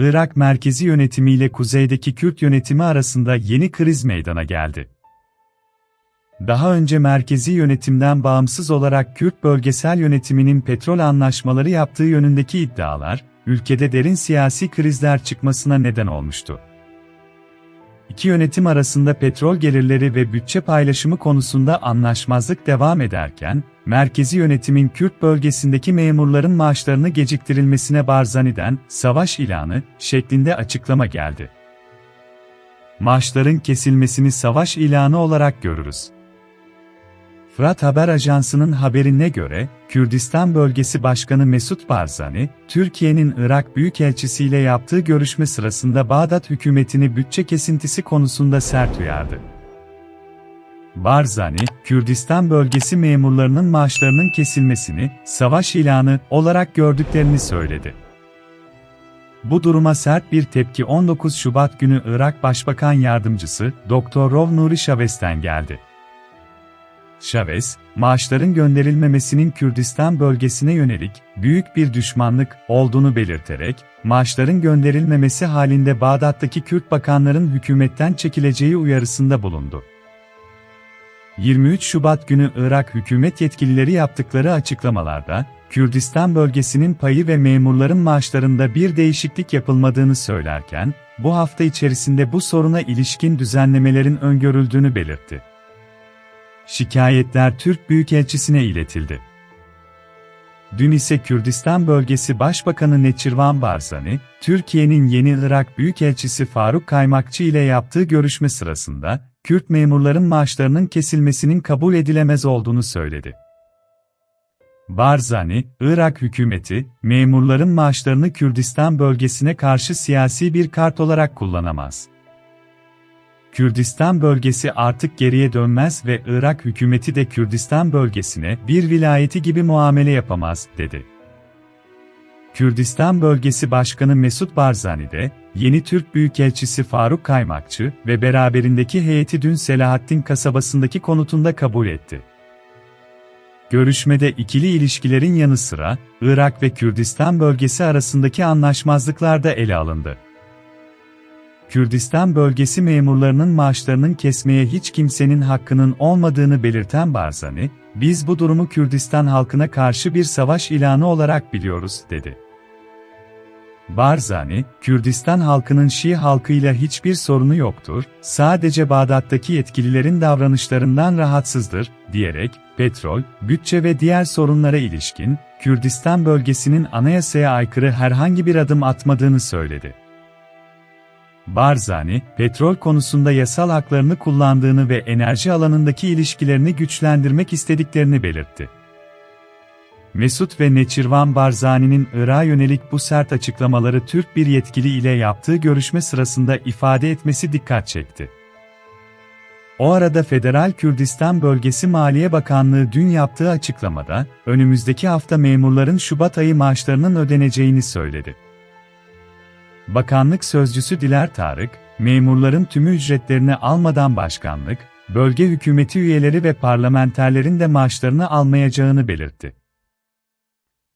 Irak merkezi yönetimi ile kuzeydeki Kürt yönetimi arasında yeni kriz meydana geldi. Daha önce merkezi yönetimden bağımsız olarak Kürt bölgesel yönetiminin petrol anlaşmaları yaptığı yönündeki iddialar, ülkede derin siyasi krizler çıkmasına neden olmuştu. İki yönetim arasında petrol gelirleri ve bütçe paylaşımı konusunda anlaşmazlık devam ederken, merkezi yönetimin Kürt bölgesindeki memurların maaşlarını geciktirilmesine Barzani'den savaş ilanı şeklinde açıklama geldi. Maaşların kesilmesini savaş ilanı olarak görürüz. Fırat Haber Ajansı'nın haberine göre, Kürdistan Bölgesi Başkanı Mesut Barzani, Türkiye'nin Irak Büyükelçisi ile yaptığı görüşme sırasında Bağdat hükümetini bütçe kesintisi konusunda sert uyardı. Barzani, Kürdistan bölgesi memurlarının maaşlarının kesilmesini, savaş ilanı olarak gördüklerini söyledi. Bu duruma sert bir tepki 19 Şubat günü Irak Başbakan Yardımcısı, Dr. Rov Nuri Şaves'ten geldi. Chavez, maaşların gönderilmemesinin Kürdistan bölgesine yönelik büyük bir düşmanlık olduğunu belirterek, maaşların gönderilmemesi halinde Bağdat'taki Kürt bakanların hükümetten çekileceği uyarısında bulundu. 23 Şubat günü Irak hükümet yetkilileri yaptıkları açıklamalarda, Kürdistan bölgesinin payı ve memurların maaşlarında bir değişiklik yapılmadığını söylerken, bu hafta içerisinde bu soruna ilişkin düzenlemelerin öngörüldüğünü belirtti. Şikayetler Türk Büyükelçisi'ne iletildi. Dün ise Kürdistan Bölgesi Başbakanı Neçirvan Barzani, Türkiye'nin yeni Irak Büyükelçisi Faruk Kaymakçı ile yaptığı görüşme sırasında, Kürt memurların maaşlarının kesilmesinin kabul edilemez olduğunu söyledi. Barzani, Irak hükümeti, memurların maaşlarını Kürdistan bölgesine karşı siyasi bir kart olarak kullanamaz. Kürdistan bölgesi artık geriye dönmez ve Irak hükümeti de Kürdistan bölgesine bir vilayeti gibi muamele yapamaz, dedi. Kürdistan Bölgesi Başkanı Mesut Barzani de, yeni Türk Büyükelçisi Faruk Kaymakçı ve beraberindeki heyeti dün Selahattin kasabasındaki konutunda kabul etti. Görüşmede ikili ilişkilerin yanı sıra, Irak ve Kürdistan bölgesi arasındaki anlaşmazlıklar da ele alındı. Kürdistan bölgesi memurlarının maaşlarının kesmeye hiç kimsenin hakkının olmadığını belirten Barzani, biz bu durumu Kürdistan halkına karşı bir savaş ilanı olarak biliyoruz, dedi. Barzani, Kürdistan halkının Şii halkıyla hiçbir sorunu yoktur, sadece Bağdat'taki yetkililerin davranışlarından rahatsızdır, diyerek, petrol, bütçe ve diğer sorunlara ilişkin, Kürdistan bölgesinin anayasaya aykırı herhangi bir adım atmadığını söyledi. Barzani, petrol konusunda yasal haklarını kullandığını ve enerji alanındaki ilişkilerini güçlendirmek istediklerini belirtti. Mesut ve Neçirvan Barzani'nin Irak'a yönelik bu sert açıklamaları Türk bir yetkili ile yaptığı görüşme sırasında ifade etmesi dikkat çekti. O arada Federal Kürdistan Bölgesi Maliye Bakanlığı dün yaptığı açıklamada, önümüzdeki hafta memurların Şubat ayı maaşlarının ödeneceğini söyledi. Bakanlık sözcüsü Diler Tarık, memurların tümü ücretlerini almadan başkanlık, bölge hükümeti üyeleri ve parlamenterlerin de maaşlarını almayacağını belirtti.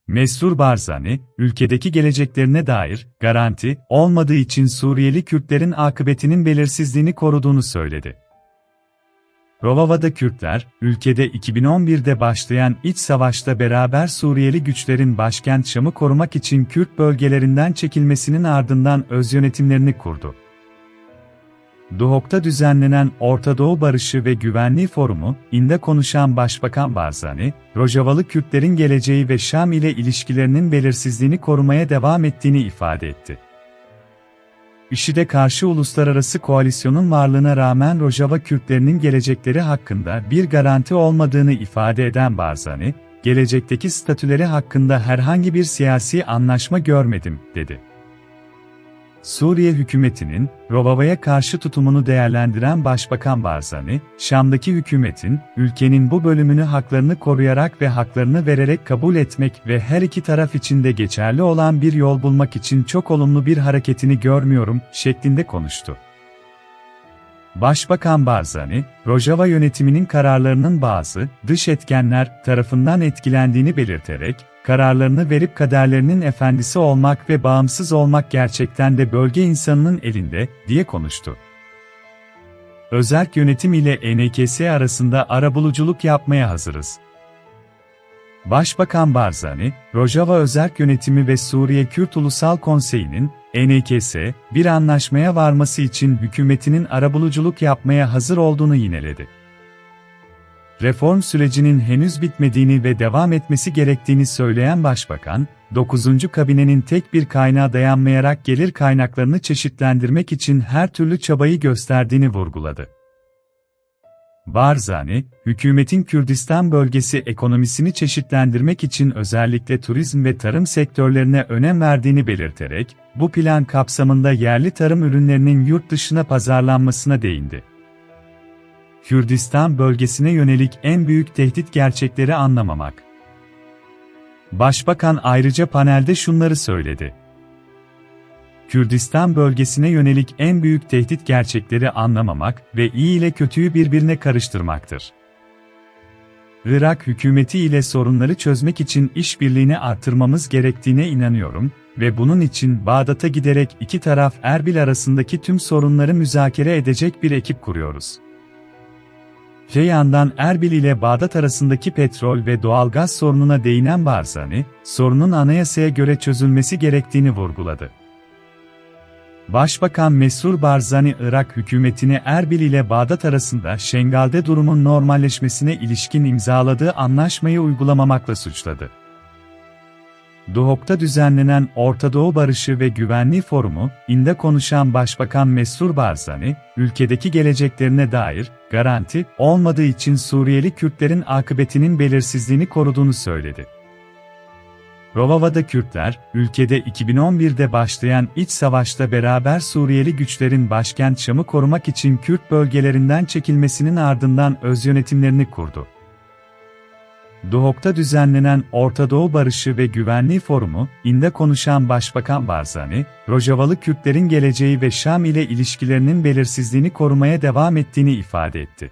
Mesrur Barzani, ülkedeki geleceklerine dair garanti olmadığı için Suriyeli Kürtlerin akıbetinin belirsizliğini koruduğunu söyledi. Rovava'da Kürtler, ülkede 2011'de başlayan iç savaşta beraber Suriyeli güçlerin başkent Şam'ı korumak için Kürt bölgelerinden çekilmesinin ardından öz yönetimlerini kurdu. Duhok'ta düzenlenen Orta Doğu Barışı ve Güvenliği Forumu, inde konuşan Başbakan Barzani, Rojavalı Kürtlerin geleceği ve Şam ile ilişkilerinin belirsizliğini korumaya devam ettiğini ifade etti. IŞİD'e karşı uluslararası koalisyonun varlığına rağmen Rojava Kürtlerinin gelecekleri hakkında bir garanti olmadığını ifade eden Barzani, gelecekteki statüleri hakkında herhangi bir siyasi anlaşma görmedim, dedi. Suriye hükümetinin, Rovava'ya karşı tutumunu değerlendiren Başbakan Barzani, Şam'daki hükümetin, ülkenin bu bölümünü haklarını koruyarak ve haklarını vererek kabul etmek ve her iki taraf için de geçerli olan bir yol bulmak için çok olumlu bir hareketini görmüyorum, şeklinde konuştu. Başbakan Barzani, Rojava yönetiminin kararlarının bazı dış etkenler tarafından etkilendiğini belirterek, kararlarını verip kaderlerinin efendisi olmak ve bağımsız olmak gerçekten de bölge insanının elinde, diye konuştu. Özerk yönetim ile ENKS arasında arabuluculuk yapmaya hazırız. Başbakan Barzani, Rojava Özerk Yönetimi ve Suriye Kürt Ulusal Konseyi'nin, ENKS, bir anlaşmaya varması için hükümetinin arabuluculuk yapmaya hazır olduğunu yineledi. Reform sürecinin henüz bitmediğini ve devam etmesi gerektiğini söyleyen Başbakan, 9. kabinenin tek bir kaynağa dayanmayarak gelir kaynaklarını çeşitlendirmek için her türlü çabayı gösterdiğini vurguladı. Barzani, hükümetin Kürdistan bölgesi ekonomisini çeşitlendirmek için özellikle turizm ve tarım sektörlerine önem verdiğini belirterek, bu plan kapsamında yerli tarım ürünlerinin yurt dışına pazarlanmasına değindi. Kürdistan bölgesine yönelik en büyük tehdit gerçekleri anlamamak. Başbakan ayrıca panelde şunları söyledi. Kürdistan bölgesine yönelik en büyük tehdit gerçekleri anlamamak ve iyi ile kötüyü birbirine karıştırmaktır. Irak hükümeti ile sorunları çözmek için işbirliğini artırmamız gerektiğine inanıyorum ve bunun için Bağdat'a giderek iki taraf Erbil arasındaki tüm sorunları müzakere edecek bir ekip kuruyoruz. Öte yandan Erbil ile Bağdat arasındaki petrol ve doğalgaz sorununa değinen Barzani, sorunun anayasaya göre çözülmesi gerektiğini vurguladı. Başbakan Mesur Barzani Irak hükümetini Erbil ile Bağdat arasında Şengal'de durumun normalleşmesine ilişkin imzaladığı anlaşmayı uygulamamakla suçladı. Duhok'ta düzenlenen Orta Doğu Barışı ve Güvenliği Forumu, inde konuşan Başbakan Mesur Barzani, ülkedeki geleceklerine dair garanti olmadığı için Suriyeli Kürtlerin akıbetinin belirsizliğini koruduğunu söyledi. Rovava'da Kürtler, ülkede 2011'de başlayan iç savaşta beraber Suriyeli güçlerin başkent Şam'ı korumak için Kürt bölgelerinden çekilmesinin ardından öz yönetimlerini kurdu. Duhok'ta düzenlenen Orta Doğu Barışı ve Güvenliği Forumu, inde konuşan Başbakan Barzani, Rojavalı Kürtlerin geleceği ve Şam ile ilişkilerinin belirsizliğini korumaya devam ettiğini ifade etti.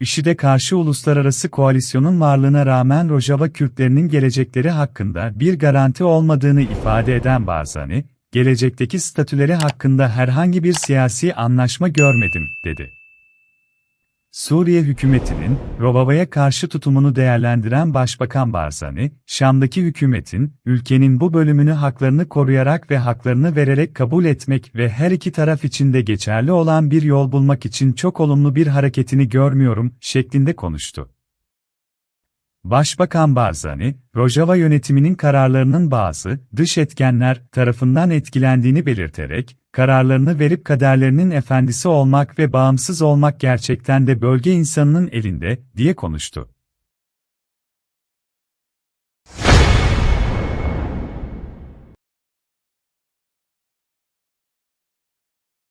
IŞİD'e karşı uluslararası koalisyonun varlığına rağmen Rojava Kürtlerinin gelecekleri hakkında bir garanti olmadığını ifade eden Barzani, gelecekteki statüleri hakkında herhangi bir siyasi anlaşma görmedim, dedi. Suriye hükümetinin, Rojava'ya karşı tutumunu değerlendiren Başbakan Barzani, Şam'daki hükümetin, ülkenin bu bölümünü haklarını koruyarak ve haklarını vererek kabul etmek ve her iki taraf için de geçerli olan bir yol bulmak için çok olumlu bir hareketini görmüyorum, şeklinde konuştu. Başbakan Barzani, Rojava yönetiminin kararlarının bazı dış etkenler tarafından etkilendiğini belirterek, kararlarını verip kaderlerinin efendisi olmak ve bağımsız olmak gerçekten de bölge insanının elinde, diye konuştu.